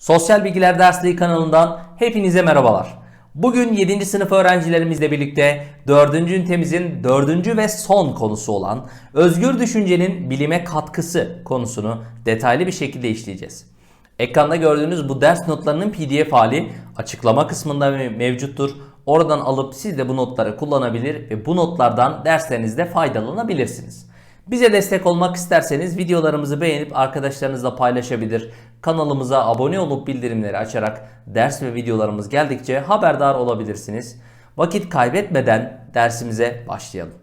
Sosyal Bilgiler Dersliği kanalından hepinize merhabalar. Bugün 7. sınıf öğrencilerimizle birlikte 4. ünitemizin 4. ve son konusu olan özgür düşüncenin bilime katkısı konusunu detaylı bir şekilde işleyeceğiz. Ekranda gördüğünüz bu ders notlarının pdf hali açıklama kısmında me- mevcuttur. Oradan alıp siz de bu notları kullanabilir ve bu notlardan derslerinizde faydalanabilirsiniz. Bize destek olmak isterseniz videolarımızı beğenip arkadaşlarınızla paylaşabilir. Kanalımıza abone olup bildirimleri açarak ders ve videolarımız geldikçe haberdar olabilirsiniz. Vakit kaybetmeden dersimize başlayalım.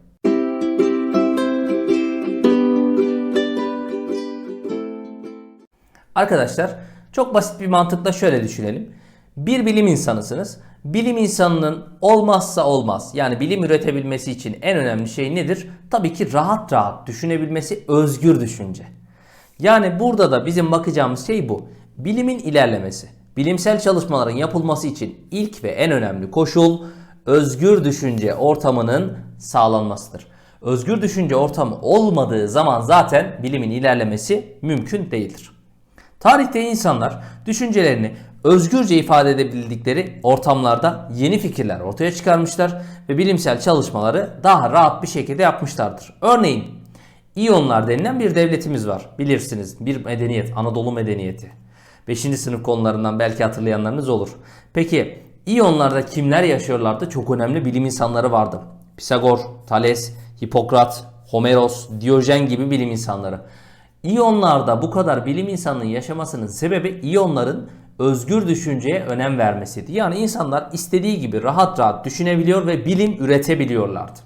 Arkadaşlar çok basit bir mantıkla şöyle düşünelim. Bir bilim insanısınız. Bilim insanının olmazsa olmaz yani bilim üretebilmesi için en önemli şey nedir? Tabii ki rahat rahat düşünebilmesi, özgür düşünce. Yani burada da bizim bakacağımız şey bu. Bilimin ilerlemesi. Bilimsel çalışmaların yapılması için ilk ve en önemli koşul özgür düşünce ortamının sağlanmasıdır. Özgür düşünce ortamı olmadığı zaman zaten bilimin ilerlemesi mümkün değildir. Tarihte insanlar düşüncelerini özgürce ifade edebildikleri ortamlarda yeni fikirler ortaya çıkarmışlar ve bilimsel çalışmaları daha rahat bir şekilde yapmışlardır. Örneğin İyonlar denilen bir devletimiz var. Bilirsiniz bir medeniyet, Anadolu medeniyeti. 5. sınıf konularından belki hatırlayanlarınız olur. Peki İyonlarda kimler yaşıyorlardı? Çok önemli bilim insanları vardı. Pisagor, Thales, Hipokrat, Homeros, Diyojen gibi bilim insanları. İyonlarda bu kadar bilim insanının yaşamasının sebebi iyonların özgür düşünceye önem vermesiydi. Yani insanlar istediği gibi rahat rahat düşünebiliyor ve bilim üretebiliyorlardı.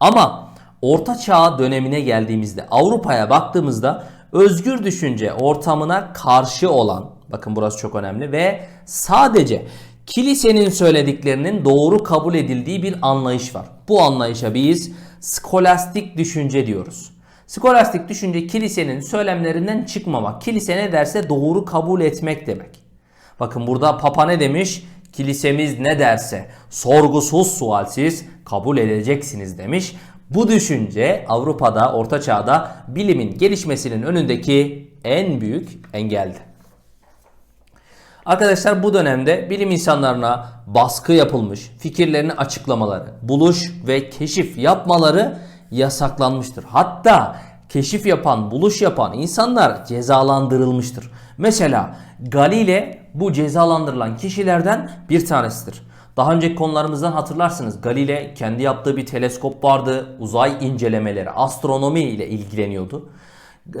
Ama Orta Çağ dönemine geldiğimizde Avrupa'ya baktığımızda özgür düşünce ortamına karşı olan bakın burası çok önemli ve sadece kilisenin söylediklerinin doğru kabul edildiği bir anlayış var. Bu anlayışa biz skolastik düşünce diyoruz. Skolastik düşünce kilisenin söylemlerinden çıkmamak. Kilise ne derse doğru kabul etmek demek. Bakın burada Papa ne demiş? Kilisemiz ne derse sorgusuz sualsiz kabul edeceksiniz demiş. Bu düşünce Avrupa'da, Orta Çağ'da bilimin gelişmesinin önündeki en büyük engeldi. Arkadaşlar bu dönemde bilim insanlarına baskı yapılmış, fikirlerini açıklamaları, buluş ve keşif yapmaları yasaklanmıştır. Hatta keşif yapan, buluş yapan insanlar cezalandırılmıştır. Mesela Galile bu cezalandırılan kişilerden bir tanesidir. Daha önceki konularımızdan hatırlarsınız. Galile kendi yaptığı bir teleskop vardı. Uzay incelemeleri, astronomi ile ilgileniyordu.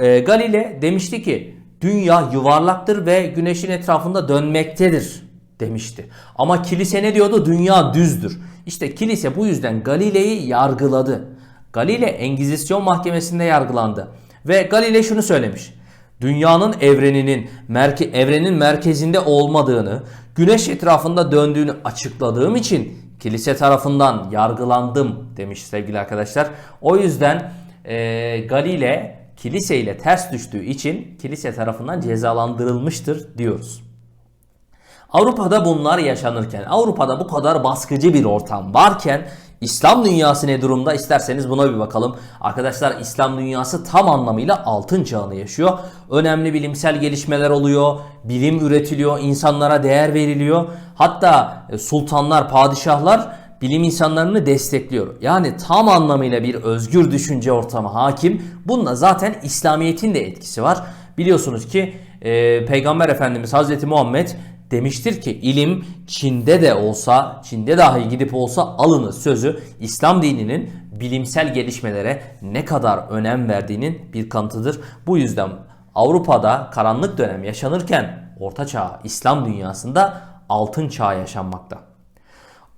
Ee, Galile demişti ki dünya yuvarlaktır ve güneşin etrafında dönmektedir demişti. Ama kilise ne diyordu? Dünya düzdür. İşte kilise bu yüzden Galile'yi yargıladı. Galile Engizisyon mahkemesinde yargılandı. Ve Galile şunu söylemiş. Dünyanın evreninin merke evrenin merkezinde olmadığını, güneş etrafında döndüğünü açıkladığım için kilise tarafından yargılandım demiş sevgili arkadaşlar. O yüzden e, Galile kilise ile ters düştüğü için kilise tarafından cezalandırılmıştır diyoruz. Avrupa'da bunlar yaşanırken, Avrupa'da bu kadar baskıcı bir ortam varken İslam dünyası ne durumda isterseniz buna bir bakalım. Arkadaşlar İslam dünyası tam anlamıyla altın çağını yaşıyor. Önemli bilimsel gelişmeler oluyor, bilim üretiliyor, insanlara değer veriliyor. Hatta e, sultanlar, padişahlar bilim insanlarını destekliyor. Yani tam anlamıyla bir özgür düşünce ortamı hakim. Bunda zaten İslamiyet'in de etkisi var. Biliyorsunuz ki e, Peygamber Efendimiz Hazreti Muhammed demiştir ki ilim Çin'de de olsa, Çin'de dahi gidip olsa alınız sözü İslam dininin bilimsel gelişmelere ne kadar önem verdiğinin bir kanıtıdır. Bu yüzden Avrupa'da karanlık dönem yaşanırken Orta Çağ, İslam dünyasında altın çağ yaşanmakta.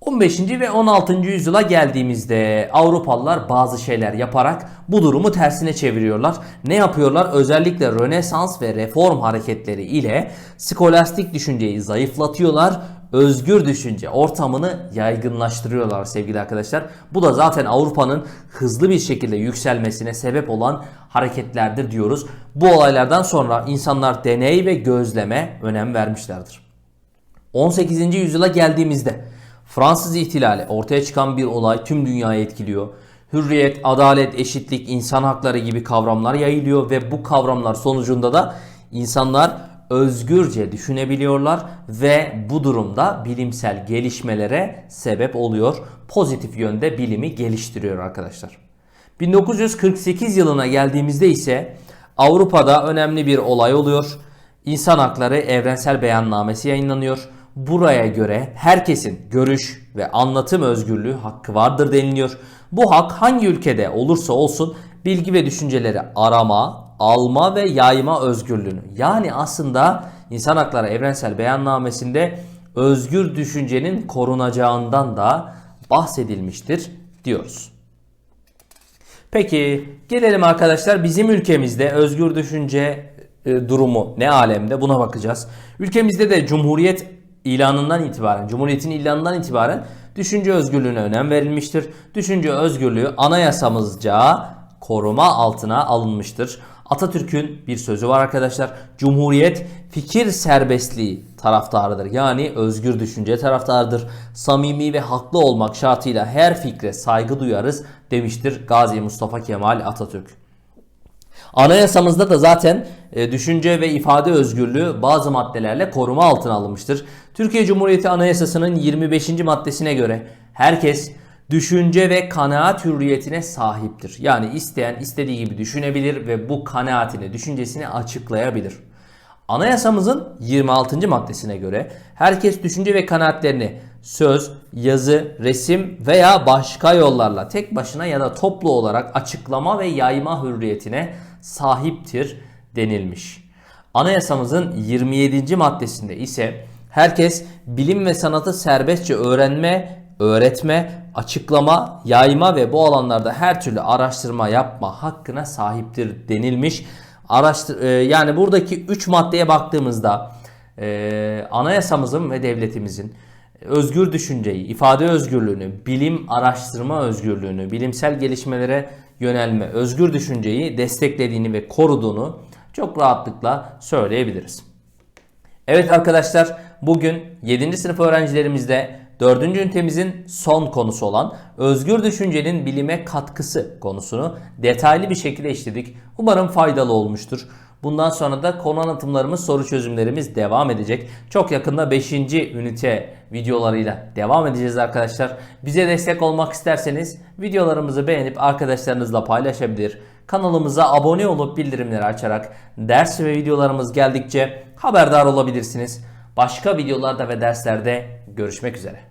15. ve 16. yüzyıla geldiğimizde Avrupalılar bazı şeyler yaparak bu durumu tersine çeviriyorlar. Ne yapıyorlar? Özellikle Rönesans ve reform hareketleri ile skolastik düşünceyi zayıflatıyorlar. Özgür düşünce ortamını yaygınlaştırıyorlar sevgili arkadaşlar. Bu da zaten Avrupa'nın hızlı bir şekilde yükselmesine sebep olan hareketlerdir diyoruz. Bu olaylardan sonra insanlar deney ve gözleme önem vermişlerdir. 18. yüzyıla geldiğimizde Fransız ihtilali ortaya çıkan bir olay tüm dünyayı etkiliyor. Hürriyet, adalet, eşitlik, insan hakları gibi kavramlar yayılıyor ve bu kavramlar sonucunda da insanlar özgürce düşünebiliyorlar ve bu durumda bilimsel gelişmelere sebep oluyor. Pozitif yönde bilimi geliştiriyor arkadaşlar. 1948 yılına geldiğimizde ise Avrupa'da önemli bir olay oluyor. İnsan Hakları Evrensel Beyannamesi yayınlanıyor. Buraya göre herkesin görüş ve anlatım özgürlüğü hakkı vardır deniliyor. Bu hak hangi ülkede olursa olsun bilgi ve düşünceleri arama, alma ve yayma özgürlüğünü. Yani aslında İnsan Hakları Evrensel Beyannamesi'nde özgür düşüncenin korunacağından da bahsedilmiştir diyoruz. Peki gelelim arkadaşlar bizim ülkemizde özgür düşünce e, durumu ne alemde buna bakacağız. Ülkemizde de Cumhuriyet ilanından itibaren, Cumhuriyet'in ilanından itibaren düşünce özgürlüğüne önem verilmiştir. Düşünce özgürlüğü anayasamızca koruma altına alınmıştır. Atatürk'ün bir sözü var arkadaşlar. Cumhuriyet fikir serbestliği taraftarıdır. Yani özgür düşünce taraftarıdır. Samimi ve haklı olmak şartıyla her fikre saygı duyarız demiştir Gazi Mustafa Kemal Atatürk. Anayasamızda da zaten e, düşünce ve ifade özgürlüğü bazı maddelerle koruma altına alınmıştır. Türkiye Cumhuriyeti Anayasası'nın 25. maddesine göre herkes düşünce ve kanaat hürriyetine sahiptir. Yani isteyen istediği gibi düşünebilir ve bu kanaatini, düşüncesini açıklayabilir. Anayasamızın 26. maddesine göre herkes düşünce ve kanaatlerini söz, yazı, resim veya başka yollarla tek başına ya da toplu olarak açıklama ve yayma hürriyetine sahiptir denilmiş. Anayasamızın 27. maddesinde ise herkes bilim ve sanatı serbestçe öğrenme, öğretme, açıklama, yayma ve bu alanlarda her türlü araştırma yapma hakkına sahiptir denilmiş. Araştır, e, yani buradaki 3 maddeye baktığımızda e, anayasamızın ve devletimizin özgür düşünceyi, ifade özgürlüğünü, bilim araştırma özgürlüğünü, bilimsel gelişmelere yönelme, özgür düşünceyi desteklediğini ve koruduğunu çok rahatlıkla söyleyebiliriz. Evet arkadaşlar bugün 7. sınıf öğrencilerimizde 4. ünitemizin son konusu olan özgür düşüncenin bilime katkısı konusunu detaylı bir şekilde işledik. Umarım faydalı olmuştur. Bundan sonra da konu anlatımlarımız, soru çözümlerimiz devam edecek. Çok yakında 5. ünite videolarıyla devam edeceğiz arkadaşlar. Bize destek olmak isterseniz videolarımızı beğenip arkadaşlarınızla paylaşabilir. Kanalımıza abone olup bildirimleri açarak ders ve videolarımız geldikçe haberdar olabilirsiniz. Başka videolarda ve derslerde görüşmek üzere.